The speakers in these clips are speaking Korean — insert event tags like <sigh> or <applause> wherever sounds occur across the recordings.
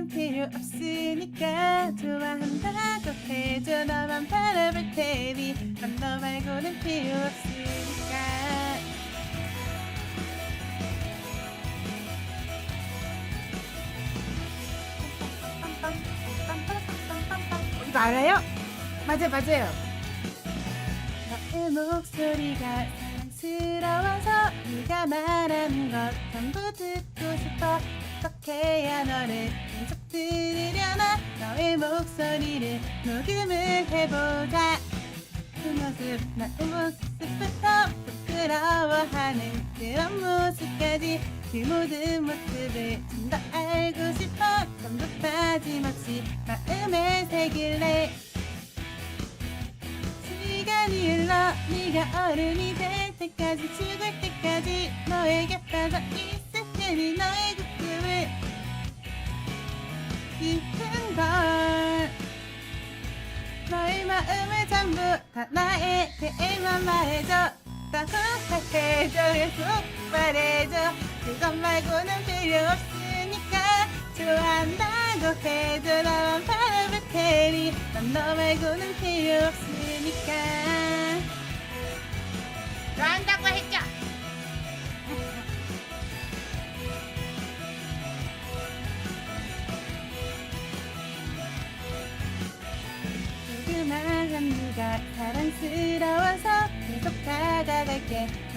말고는 필요 없으니까 좋아한다고 해줘. 너만 바라볼 테니 난너 말고는 필요 없으니까. 이거 알아요? 맞아 맞아요. 너의 목소리가 사랑스러워서 네가 말하는 것 전부 듣고 싶어 어떻게 해야 너를 계속 들으려나? 너의 목소리를 녹음을 해보자. 그 모습 나의 모습부터 부끄러워하는 그런 모습까지. 그 모든 모습을 좀 더 알고 싶어. 전부 빠짐없이 마음에 새길래. 시간이 흘러 네가 어른이 될 때까지 죽을 때까지 곁에 서 있을 테니 너의 꿈을 깊은 걸 너의 마음을 전부 다 나에게만 말해줘. 다 후회해줘 계속 말해줘. 그것 말고는 필요 없으니까 좋아한다고 해줘. 나만 바라볼 테니 난 너 말고는 필요 없으니까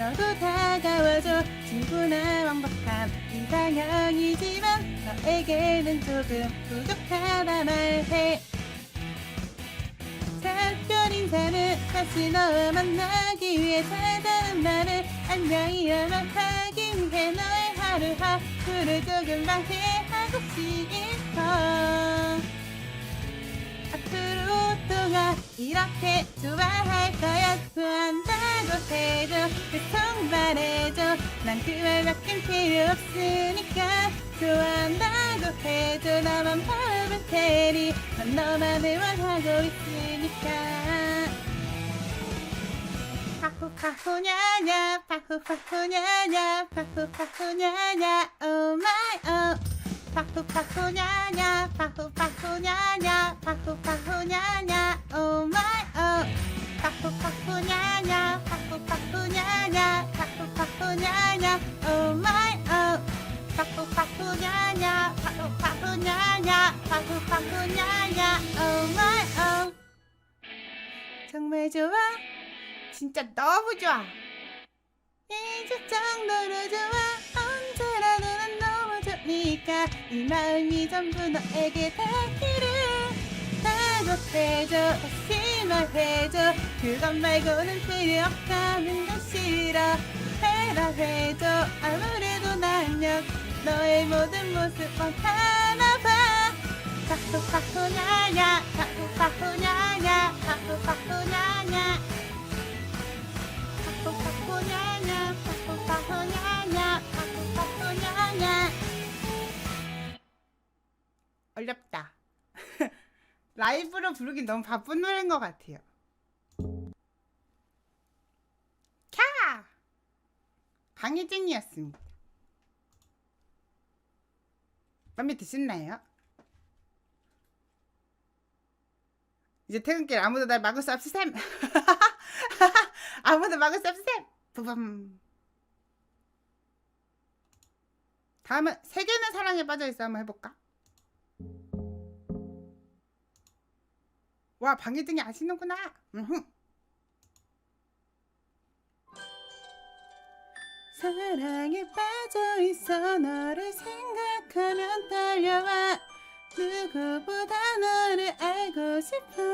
너도 다가와줘. 친구나 완벽한 이상형이지만 너에게는 조금 부족하다 말해. 작별 인사는 다시 너와 만나기 위해 찾아는 나를 안녕이야만 하기 위해. 너의 하루 하루를 조금 방해하고 싶어. 앞으로 동안 이렇게 좋아할 거야. 좋아한 다고 해줘 계속 말해줘. 난 그 말밖엔 필요 없으니까. 좋아한다고 해줘. 나만 바라볼 테니. 난 너만을 원하고 있으니까. 파후 파후냐냐 파후 파후냐냐 파후 파후냐냐. Oh my oh. 파후 파후냐냐 파후 파후냐냐 파후 파후냐냐. Oh my oh. 파후 파후냐냐 파후파후냐냐 파후파후냐냐 파후파후냐냐 Oh my oh 정말 좋아? 진짜 너무 좋아. 잊을 정도로 좋아. 언제라도 난 너무 좋으니까 이 마음이 전부 너에게 닿기를. 다급해져 다시 말해줘. 그것 말고는 필요 없다는 건 싫어. 해라 해줘. 아무래도 난 역 너의 모든 모습 원하나 봐 어렵다. <laughs> 라이브로 부르긴 너무 바쁜 노래인 것 같아요. 캬! 방해진이었습니다. 맘에 드셨나요? 이제 퇴근길 아무도 날 막을 수 없으셈 <laughs> 아무도 막을 수 없으셈 부밤. 다음은 세계는 사랑에 빠져 있어. 한번 해볼까? 와 방해등이 아시는구나. 사랑에 빠져 있어. 너를 생각하면 떨려와. 누구보다 너를 알고 싶어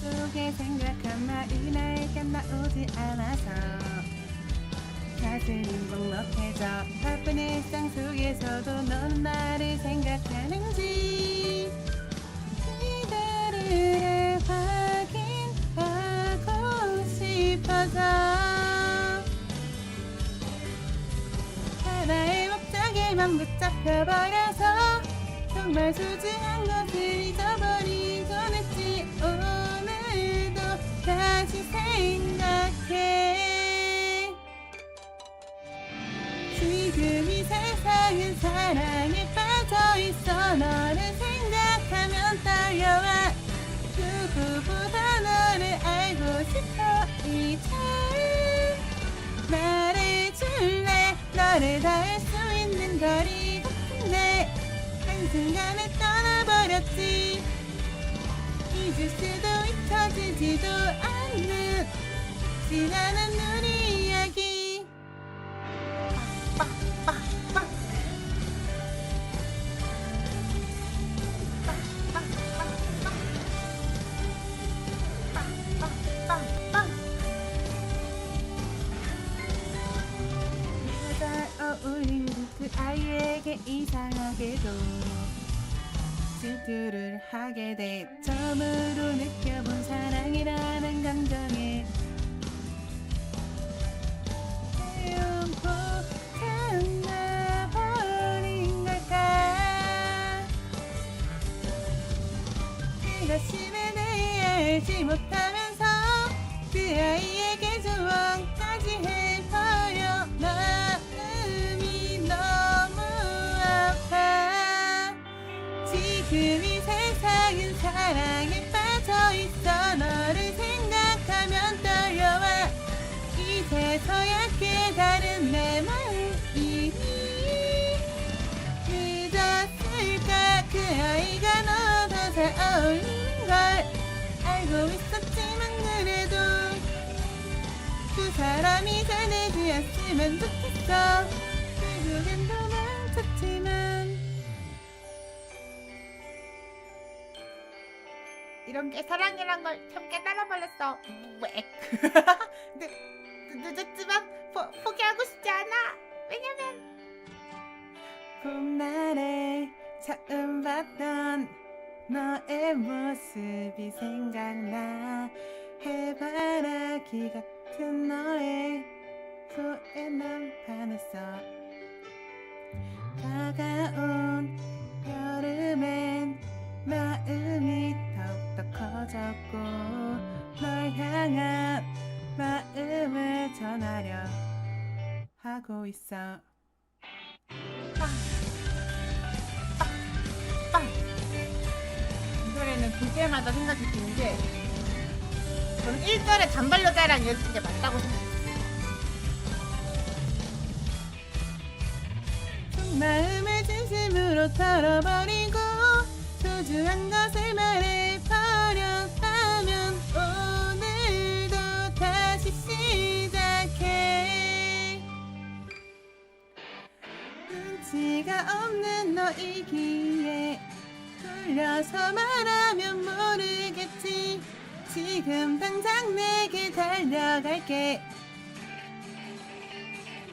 속에 생각한 말이 나에게 나오지 않아서 가슴이 먹먹해져 바쁜 일상 속에서도 넌 나를 생각하는지 기다를 확인하고 싶어서 하나의 하지만 붙잡혀버려서 정말 소중한 것을 잊어버리 다시 생각해. 지금 이 세상은 사랑에 빠져 있어. 너를 생각하면 떨려와. 누구보다 너를 알고 싶어 이제. 말해줄래? 너를 닿을 수 있는 거리 같은데. 한순간에 떠나버렸지. 잊을 수도 잊혀지지도 않 는 지나는 우리 이야기. 잘 어울린 그 아이에게 이상하게도 질투를 하게 돼. 처음으로 느껴본 사랑이라는 감정에 태우고 닿나버린 걸까? 그 자신에 대해 알지 못하면서 그 아이에게 조언까지 해 지금 이 세상은 사랑에 빠져 있어 너를 생각하면 떨려와. 이제서야 깨달은 내 마음이 늦었을까? 그 아이가 너도 잘 어울리는 걸 알고 있었지만 그래도 두 사람이 잘 되었으면 좋겠어. 결국엔 도망쳤지만 이런 게 사랑이란 걸 참 깨달아버렸어. 왜? <laughs> 늦, 늦었지만 포, 포기하고 싶지 않아. 왜냐면 봄날에 처음 봤던 너의 모습이 생각나 해바라기 같은 너의 손에 난 반했어 이 노래는 볼 때마다 생각이 드는 게 저는 1절에 단발 여자랑 이어진 게 맞다고 생각해요. 마음을 진심으로 털어버리고 소중한 것을 말해버렸다면 오늘도 다시 시작해 눈치가 없는 너이기에 돌려서 말하면 모르겠지. 지금 당장 내게 달려갈게.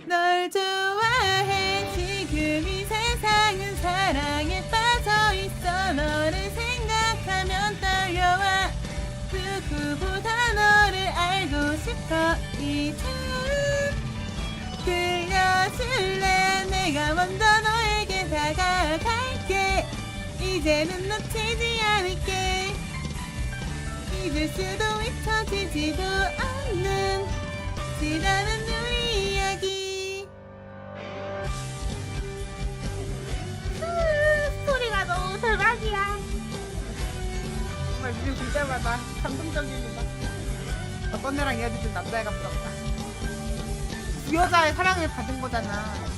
널 좋아해. 지금 이 세상은 사랑에 빠져있어. 너를 생각하면 떨려와. 누구보다 너를 알고 싶어. 이제 들려줄래? 내가 먼저 너에게 다가갈게 이제는 놓치지 않을게 잊을 수도 잊혀지지도 않는 지나는 우리 이야기 후, 소리가 너무 대박이야. 정말 뮤 볼 때마다 감동적입니다. 어떤 애랑 이어지든 남자애가 부럽다. 두 여자의 사랑을 받은 거잖아.